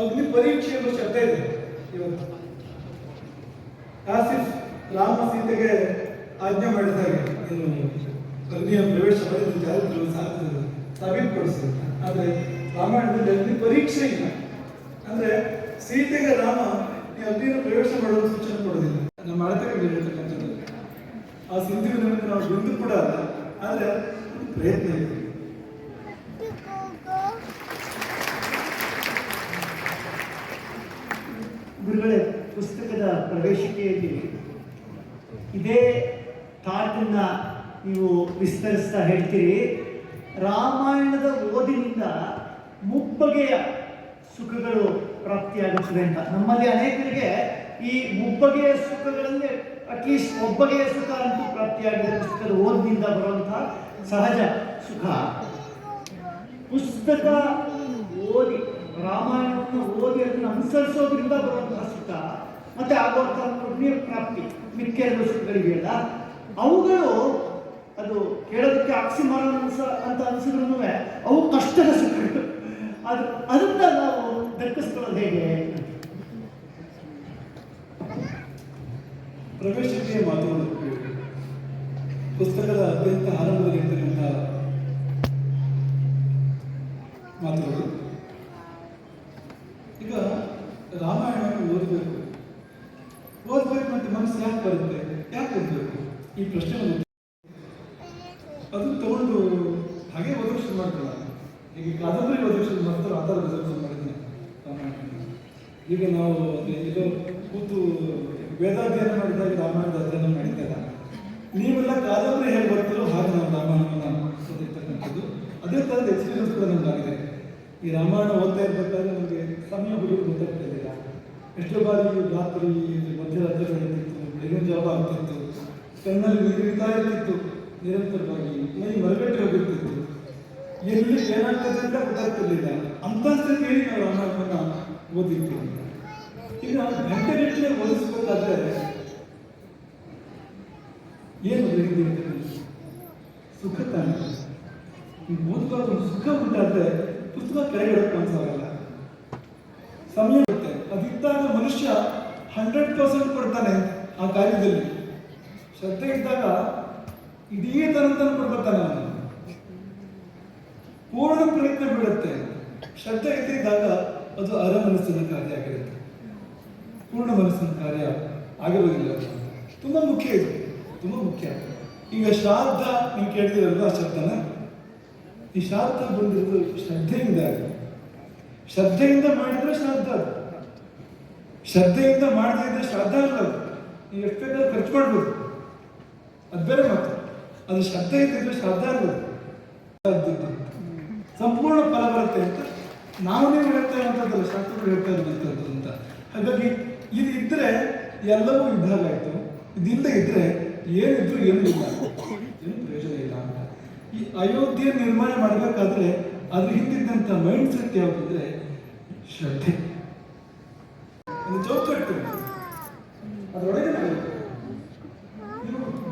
ಅಗ್ನಿ ಪರೀಕ್ಷೆ ಎಂಬ ಶಬ್ದ ಇದೆ. ಇವತ್ತು ಆಸಿಫ್ ರಾಮ ಸೀತೆಗೆ ಆಜ್ಞೆ ಮಾಡಿದ ಹಾಗೆ. ನೀನು ಅಗ್ನಿಯ ಪ್ರವೇಶ ಮಾಡಿದ ಜಾಗಗಳು ಸಾಬೀತುಪಡಿಸಿ ಆದರೆ ರಾಮಾಯಣದಲ್ಲಿ ಅಗ್ನಿ ಪರೀಕ್ಷೆ ಇಲ್ಲ. ಅಂದ್ರೆ ಸೀತೆಗೆ ರಾಮ ಈ ಅಗ್ನಿಯನ್ನು ಪ್ರವೇಶ ಮಾಡಲು ಸೂಚನೆ ಕೊಡೋದಿಲ್ಲ ನಮ್ಮ ಅಳತೆಗೆ ಆ ಸಿಂಧು ನಮಗೆ ನಾವು ಬಿಂದು ಕೂಡ ಅಲ್ಲ. ಆದರೆ ಪ್ರಯತ್ನ ಇದೆ ಗುರುಗಳೇ ಪುಸ್ತಕದ ಪ್ರವೇಶಿಕೆಯಲ್ಲಿ ಇದೇ ಥಾಟನ್ನ ನೀವು ವಿಸ್ತರಿಸ್ತಾ ಹೇಳ್ತೀರಿ. ರಾಮಾಯಣದ ಓದಿನಿಂದ ಮುಬ್ಬಗೆಯ ಸುಖಗಳು ಪ್ರಾಪ್ತಿಯಾಗುತ್ತದೆ ಅಂತ. ನಮ್ಮಲ್ಲಿ ಅನೇಕರಿಗೆ ಈ ಮುಬ್ಬಗೆಯ ಸುಖಗಳಲ್ಲಿ ಅಟ್ಲೀಸ್ಟ್ ಒಬ್ಬಗೆಯ ಸುಖ ಅಂತೂ ಪ್ರಾಪ್ತಿಯಾಗಿದೆ ಪುಸ್ತಕದ ಓದಿನಿಂದ ಬರುವಂತಹ ಸಹಜ ಸುಖ. ಪುಸ್ತಕ ಓದಿ, ರಾಮಾಯಣವನ್ನು ಓದಿ ಅದನ್ನು ಅನುಸರಿಸೋದ್ರಿಂದ ಬರುವಂತಹ ಸುಖ. ಮತ್ತೆ ಆಗುವಂತಹ ಪುಣ್ಯ ಪ್ರಾಪ್ತಿ ಮಿಕ್ಕ ಎರಡು ಸುಖಗಳಿವೆಯಲ್ಲ ಅವುಗಳು ಅದು ಕೇಳೋದಕ್ಕೆ ಆಕ್ಸಿಮಾರನ್ ಅನ್ಸ ಅಂತ ಅನಿಸಿದ್ರು ಅವು ಕಷ್ಟದ ಸುಖಗಳು. ಅದು, ಅದನ್ನ ನಾವು ದಕ್ಕಿಸ್ಕೊಳ್ಳೋದು ಹೇಗೆ? ಪ್ರವೇಶಕ್ಕೆ ಮಾತುಗಳು. ಪುಸ್ತಕದ ಅತ್ಯಂತ ಆರಂಭದಲ್ಲಿ ಇರ್ತಕ್ಕಂಥ ಮಾತುಗಳು. ಈಗ ರಾಮಾಯಣವನ್ನು ಓದಬೇಕು. ಓದಬೇಕು ಅಂತ ಮನಸ್ಸು ಯಾಕೆ ಬರುತ್ತೆ? ಯಾಕೆ ಓದಬೇಕು? ಈ ಪ್ರಶ್ನೆ ಅದು ತಗೊಂಡು ಹಾಗೆ ಓದೋಕೆ ಶುರು ಮಾಡ್ಕೊಳ್ಳ ಈಗ ಕಾದಂಬರಿ ಓದೋಕೆ ಶುರು ಮಾಡ್ತಾರೆ, ಆ ಥರ ಓದೋಕೆ ಶುರು ಮಾಡಿದ್ದೀನಿ. ಈಗ ನಾವು ಇದು ಕೂತು ವೇದಾಧ್ಯಯನ ಮಾಡಿದಾಗ ರಾಮಾಯಣದ ಅಧ್ಯಯನ ಮಾಡಿದಾಗ ನೀವೆಲ್ಲ ಕಾದಂಬರಿ ಹೇಗೆ ಬರ್ತೀರೋ ಹಾಗೆ ನಾವು ರಾಮಾಯಣವನ್ನು ಓದಿರ್ತಕ್ಕಂಥದ್ದು ಅದೇ ಥರದ ಎಕ್ಸ್ಪೀರಿಯನ್ಸ್ ಕೂಡ ನಮಗಾಗಿದೆ ಈ ರಾಮಾಯಣ ಓದ್ತಾ ಇರ್ಬೇಕಾದ್ರೆ ನಮಗೆ ಸಮಯ ಹುಡುಗರು ಗೊತ್ತಾಗ್ತಾ ಇದೆಯಾ ಎಷ್ಟೋ ಬಾರಿ ರಾತ್ರಿ ಕಣ್ಣಲ್ಲಿ ನೀರು ಇರ್ತಾ ಇರ್ತಿತ್ತು. ನಿರಂತರವಾಗಿ ಮೈ ಮರಗಟ್ಟೆ ಹೋಗಿರ್ತಿತ್ತು. ಎಲ್ಲಿ ಏನಾಗ್ತದೆ ಅಂತ ಗೊತ್ತಾಗ್ತಿರ್ಲಿಲ್ಲ. ಅಂತ ಸ್ಥಿತಿಯಲ್ಲಿ ನಾವು ರಾಮಾಯಣವನ್ನ ಓದಿರ್ತೀವಿ ಈಗ ಗಂಟೆಗಟ್ಟಲೆ ಓದಿಸ್ಬೇಕಾದ್ರೆ ಏನು ಬೆಳಗ್ಗೆ ಸುಖ ತಾನೆ. ಓದುವಾಗ ಒಂದು ಸುಖ ಉಂಟಾದ್ರೆ ಪುಸ್ತಕ ಕೆಳಗಡೆ ಕಾಣಿಸಲ್ಲ ಸಮಯ ಇರುತ್ತೆ ಅದಿದ್ದಾಗ ಮನುಷ್ಯ ಹಂಡ್ರೆಡ್ ಪರ್ಸೆಂಟ್ ಕೊಡ್ತಾನೆ ಆ ಕಾರ್ಯದಲ್ಲಿ. ಶ್ರದ್ಧೆ ಇದ್ದಾಗ ಇಡೀ ಕೊಡ್ಬರ್ತಾನೆ ಅವನು. ಪೂರ್ಣ ಪ್ರಯತ್ನ ಬಿಡುತ್ತೆ ಶ್ರದ್ಧೆ ಇದ್ದಿದ್ದಾಗ ಅದು ಅರ ಮನಸ್ಸಿನ ಕಾರ್ಯ ಆಗಿರುತ್ತೆ. ಪೂರ್ಣ ಮನಸ್ಸಿನ ಕಾರ್ಯ ಆಗಿರೋದಿಲ್ಲ ತುಂಬಾ ಮುಖ್ಯ ಇದು. ತುಂಬಾ ಮುಖ್ಯ. ಈಗ ಶ್ರಾದ್ದ ನೀವು ಕೇಳ್ತೀರಲ್ವ ಆ ಈ ಶ್ರಾದ್ದ ಬಂದಿರೋದು ಶ್ರದ್ಧೆಯಿಂದ. ಶ್ರದ್ಧೆಯಿಂದ ಮಾಡಿದ್ರೆ ಶ್ರಾದ್ದ ಶ್ರದ್ಧೆಯಿಂದ ಮಾಡದೇ ಇದ್ರೆ ಶ್ರಾದ್ದ ಅಲ್ಲ ನೀವು ಎಷ್ಟು ಬೇಕಾದ್ರೂ ಖರ್ಚು ಮಾಡ್ಬೋದು. ಅದು ಬೇರೆ ಮಾತು. ಅದು ಶಬ್ದ ಇದ್ದಿದ್ರೆ ಶಬ್ದ ಅಲ್ಲ ಸಂಪೂರ್ಣ ಫಲ ಬರುತ್ತೆ ಅಂತ ನಾವು ಹೇಳ್ತಾ ಇರುವಂಥದ್ದಲ್ಲ ಶಾಸ್ತ್ರಗಳು ಹೇಳ್ತಾ ಇರುವಂಥದ್ದು ಅಂತ ಹಾಗಾಗಿ ಇದು ಇದ್ರೆ ಎಲ್ಲವೂ ವಿಭಾಗ ಆಯಿತು. ಇದಿಲ್ಲದೆ ಇದ್ರೆ ಏನಿದ್ರು ಏನು ಇಲ್ಲ. ಏನು ಪ್ರಯೋಜನ ಇಲ್ಲ ಅಂತ. ಈ ಅಯೋಧ್ಯೆ ನಿರ್ಮಾಣ ಮಾಡಬೇಕಾದ್ರೆ ಅದ್ರ ಹಿಂದಿದ್ದಂಥ ಮೈಂಡ್ ಸೆಟ್ ಯಾವುದಂದ್ರೆ ಶ್ರದ್ಧೆ. ಜೋಕ್ ಚೌಕಟ್ಟು ಅದರೊಳಗೆ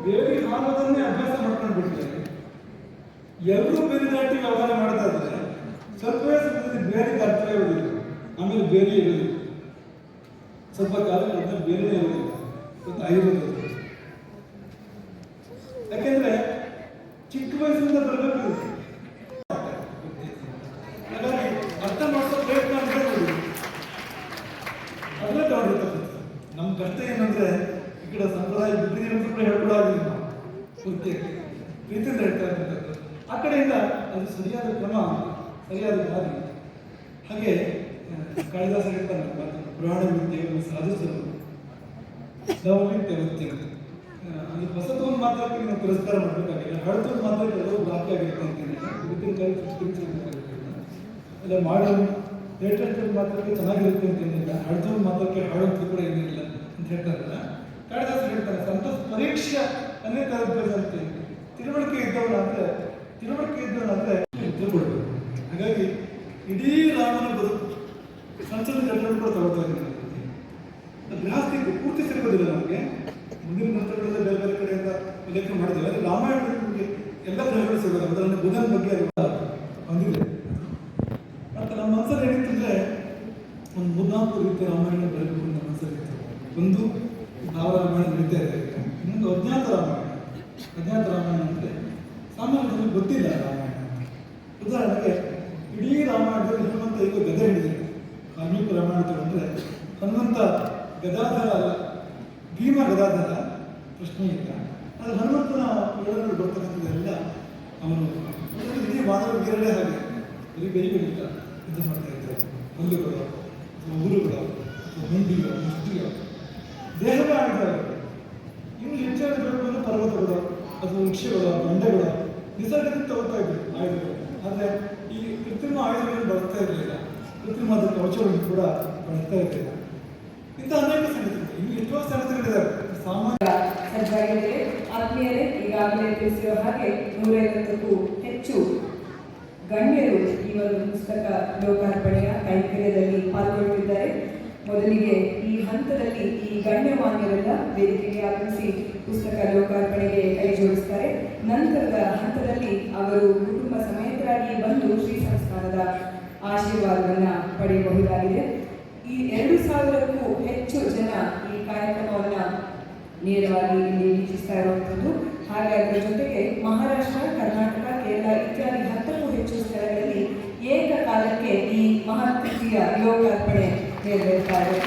ಬೇರೆ ಹಾಲೋದನ್ನೇ ಅಭ್ಯಾಸ ಮಾಡ್ಕೊಂಡು ಬಿಟ್ಟಿದ್ದಾರೆ ಎಲ್ಲರೂ ಬೇರೆ ದಾಟಿ ವ್ಯವಹಾರ ಮಾಡ್ತಾ ಇದ್ದಾರೆ. ಸ್ವಲ್ಪ ಬೇರೆ ಅರ್ಥವೇ ಇರೋದಿಲ್ಲ ಆಮೇಲೆ ಬೇರೆ ಇರೋದಿಲ್ಲ ಸ್ವಲ್ಪ ಕಾಲ ಬೇರೆ ಇರೋದಿಲ್ಲ ಒಂದು ಆಯುರ್ವೇದ ಯಾಕೆಂದ್ರೆ ಚಿಕ್ಕ ವಯಸ್ಸಿಂದ ಬರಬೇಕು ಹಾಗಾಗಿ ಅರ್ಥ ಮಾಡಿಸೋ ಪ್ರಯತ್ನ ಅಂತ ನೋಡಿ ಅದನ್ನೇ ತಗೊಂಡಿರ್ತಕ್ಕಂಥ ನಮ್ಮ ಕಷ್ಟ ಏನಂದ್ರೆ ಈ ಕಡೆ ಸಂಪ್ರದಾಯ ಬಿಟ್ಟಿದ್ದೀವಿ ಅಂತ ಕೂಡ ಹೇಳ್ಕೊಡಾಗಿಲ್ಲ ಪೂರ್ತಿ ಪ್ರೀತಿಯಿಂದ ಹೇಳ್ತಾ ಇರ್ತಕ್ಕಂಥದ್ದು. ಆ ಕಡೆಯಿಂದ ಅದು ಸರಿಯಾದ ಕ್ರಮ ಸರಿಯಾದ ದಾರಿ. ಹಾಗೆ ಕಾಳಿದಾಸ ಹೇಳ್ತಾನೆ ಪುರಾಣ ವಿದ್ಯೆಯನ್ನು ಸಾಧಿಸಲು. ಆ, ಅದು ಹೊಸತೊಂದು ಮಾತ್ರಕ್ಕೆ ನಾವು ಪುರಸ್ಕಾರ ಮಾಡಬೇಕಾಗಿಲ್ಲ. ಹಳತೊಂದು ಮಾತ್ರ ಕೆಲವು ಬಾಕಿ ಆಗಿರುತ್ತೆ ಅಂತೀನಿ ಕಾಲ ಇಲ್ಲ ಮಾಡಲ್ ಲೇಟೆಸ್ಟ್ ಮಾತ್ರಕ್ಕೆ ಚೆನ್ನಾಗಿರುತ್ತೆ ಅಂತೇನಿಲ್ಲ ಹಳತೊಂದು ಮಾತ್ರಕ್ಕೆ ಹಾಳಂತೂ ಕೂಡ ಏನಿಲ್ಲ ಅಂತ ಹೇಳ್ತಾರಲ್ಲ ಕಾಳಿದಾಸ ಹೇಳ್ತಾರೆ ಸಂತೋಷ ಪರೀಕ್ಷೆ ಅನೇಕ ಅಂತ ತಿಳುವಳಿಕೆ ಇದ್ದವನಾದ್ರೆ ತಿಳುವಳಿಕೆ ಇದ್ದವನಾದ್ರೆ ತಿಳ್ಕೊಳ್ಬೇಕು ಹಾಗಾಗಿ ಇಡೀ ರಾಮನ ಬದುಕು ಸಂಸದ ಜನರು ಕೂಡ ತಗೊಳ್ತಾ ಇದ್ದೀನಿ ಜಾಸ್ತಿ ಪೂರ್ತಿ ಸಿಗೋದಿಲ್ಲ ನಮಗೆ. ಮುಂದಿನ ಗ್ರಂಥಗಳೆಲ್ಲ ಬೇರೆ ಬೇರೆ ಕಡೆಯಿಂದ ಉಲ್ಲೇಖ ಮಾಡಿದ್ದೇವೆ ರಾಮಾಯಣದಲ್ಲಿ ನಮಗೆ ಎಲ್ಲ ಗ್ರಹಗಳು ಸಿಗೋದು. ಅದರಲ್ಲಿ ಬುಧನ ಬಗ್ಗೆ ಗೊತ್ತಿಲ್ಲ ರಾಮಾಯಣ. ಉದಾಹರಣೆಗೆ, ಇಡೀ ರಾಮಾಯಣದಲ್ಲಿ ಹನುಮಂತ ಈಗ ಗದೆ ಹಿಡಿದಿದೆ. ವಾಲ್ಮೀಕಿ ರಾಮಾಯಣ ಅಂದರೆ ಹನುಮಂತ ಗದಾಧರ ಅಲ್ಲ, ಭೀಮ ಗದಾಧರ ಪ್ರಶ್ನೆ ಇಲ್ಲ. ಆದರೆ ಹನುಮಂತನ ವಿವರಣೆ ಬರ್ತಕ್ಕಂಥದ್ದೆಲ್ಲ ಅವನು. ಇಡೀ ಮಾನವ ವಿರಳೆ ಹಾಗೆ. ಬರೀ ಬೇರೆಗಳಿಲ್ಲ ಇದು ಮಾಡ್ತಾ ಇದ್ದಾರೆ ಹಲ್ಲುಗಳು ಅಥವಾ ಊರುಗಳು, ಅಥವಾ ಹುಂಡಿಗಳು ಮುಷ್ಟಿಗಳು. ದೇಹದ ಆಗಿದ್ದಾರೆ ಇನ್ನು ಹೆಚ್ಚಾಗಿ ಪರ್ವತಗಳು, ಅಥವಾ ವೃಕ್ಷಗಳು, ಬಂಡೆಗಳು. ನಿಸರ್ಗದಲ್ಲಿ ತಗೋತಾ ಇದ್ರು ಆಯುಧಗಳು ಆದರೆ ಈ ಕೃತ್ರಿಮ ಆಯುಧಗಳು ಬರ್ತಾ ಇರಲಿಲ್ಲ. ಕೃತ್ರಿಮ ಕವಚಗಳು ಕೂಡ ಬರ್ತಾ ಇರಲಿಲ್ಲ. ಇಂಥ ಅನೇಕ ಸಂಗತಿಗಳು ಇನ್ನು ಎಷ್ಟೋ ಸಂಗತಿಗಳಿದ್ದಾರೆ ಸಾಮಾನ್ಯ ಸಜ್ಜಾಗಿದೆ ಆತ್ಮೀಯರೇ, ಈಗಾಗಲೇ ತಿಳಿಸಿರುವ ಹಾಗೆ ನೂರೈವತ್ತಕ್ಕೂ ಹೆಚ್ಚು ಗಣ್ಯರು ಈ ಒಂದು ಪುಸ್ತಕ ಲೋಕಾರ್ಪಣೆಯ ಕೈಂಕರ್ಯದಲ್ಲಿ ಪಾಲ್ಗೊಳ್ಳುತ್ತಿದ್ದಾರೆ. ಮೊದಲಿಗೆ ಈ ಹಂತದಲ್ಲಿ ಈ ಗಣ್ಯಮಾನ್ಯರೆಲ್ಲ ವೇದಿಕೆಗೆ ಆಗಮಿಸಿ ಪುಸ್ತಕ ಲೋಕಾರ್ಪಣೆಗೆ ಕೈ ಜೋಡಿಸ್ತಾರೆ. ನಂತರದ ಹಂತದಲ್ಲಿ ಅವರು ಕುಟುಂಬ ಸಮೇತರಾಗಿ ಬಂದು ಶ್ರೀ ಸಂಸ್ಕಾರದ ಆಶೀರ್ವಾದವನ್ನು ಪಡೆಯಬಹುದಾಗಿದೆ. ಈ ಎರಡು ಸಾವಿರಕ್ಕೂ ಹೆಚ್ಚು ಜನ ಈ ಕಾರ್ಯಕ್ರಮವನ್ನು ನೇರವಾಗಿ ಇಲ್ಲಿ ವೀಕ್ಷಿಸ್ತಾ ಇರುವಂಥದ್ದು ಹಾಗೆ ಅದರ ಜೊತೆಗೆ ಮಹಾರಾಷ್ಟ್ರ, ಕರ್ನಾಟಕ, ಕೇರಳ ಇತ್ಯಾದಿ ಹತ್ತಕ್ಕೂ ಹೆಚ್ಚು ಸ್ಥಳಗಳಲ್ಲಿ ಏಕಕಾಲಕ್ಕೆ ಈ ಮಹಾಕೃತಿಯ ಲೋಕಾರ್ಪಣೆ వెళ్తారు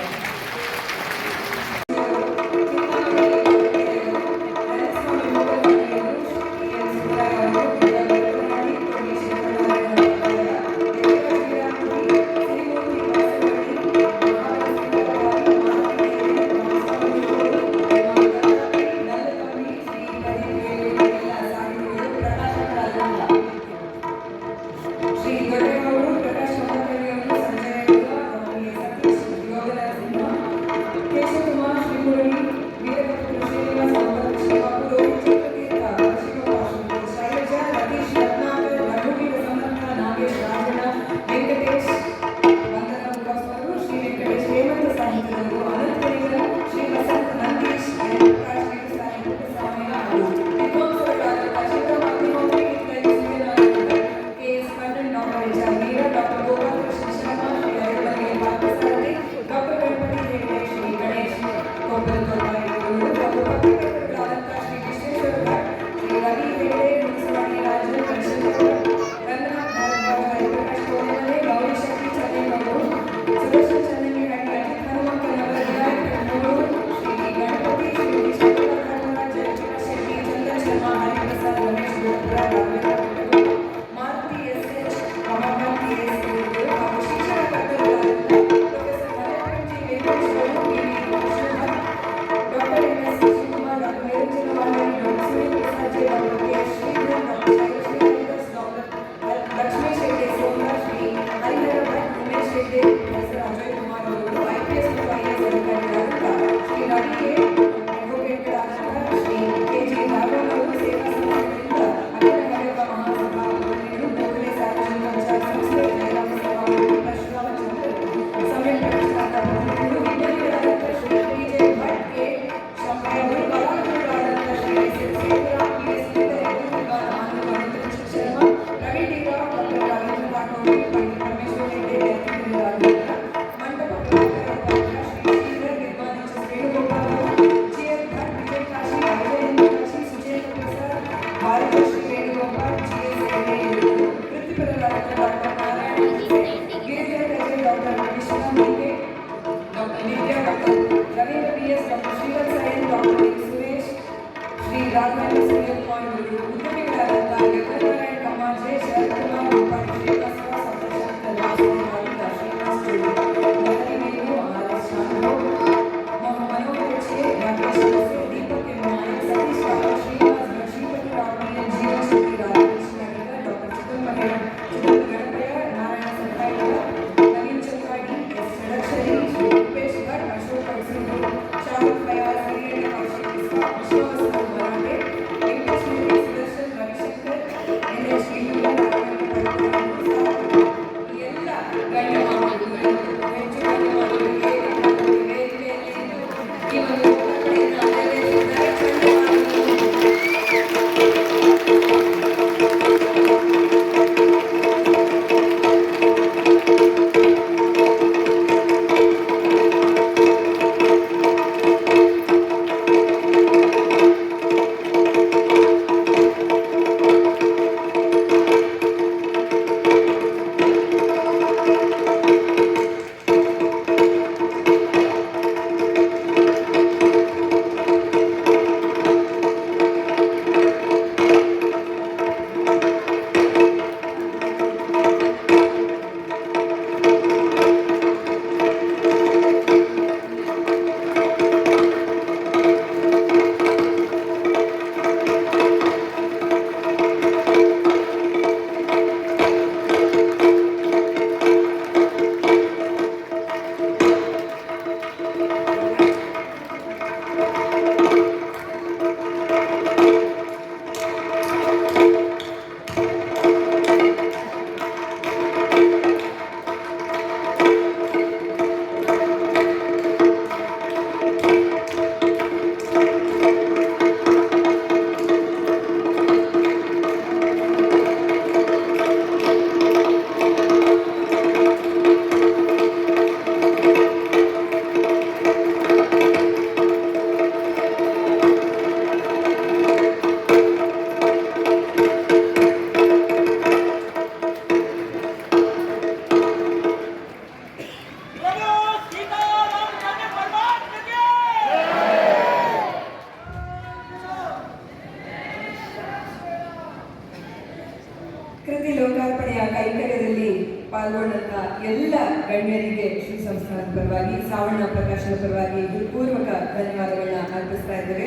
ಪಾಲ್ಗೊಂಡಂತ ಎಲ್ಲ ಗಣ್ಯರಿಗೆ ಶ್ರೀ ಸಂಸ್ಥಾನದ ಪರವಾಗಿ ಸಾವಣ್ಣ ಪ್ರಕಾಶನ ಪರವಾಗಿ ಹೃತ್ಪೂರ್ವಕ ಧನ್ಯವಾದಗಳನ್ನ ಅರ್ಪಿಸ್ತಾ ಇದ್ದೇವೆ.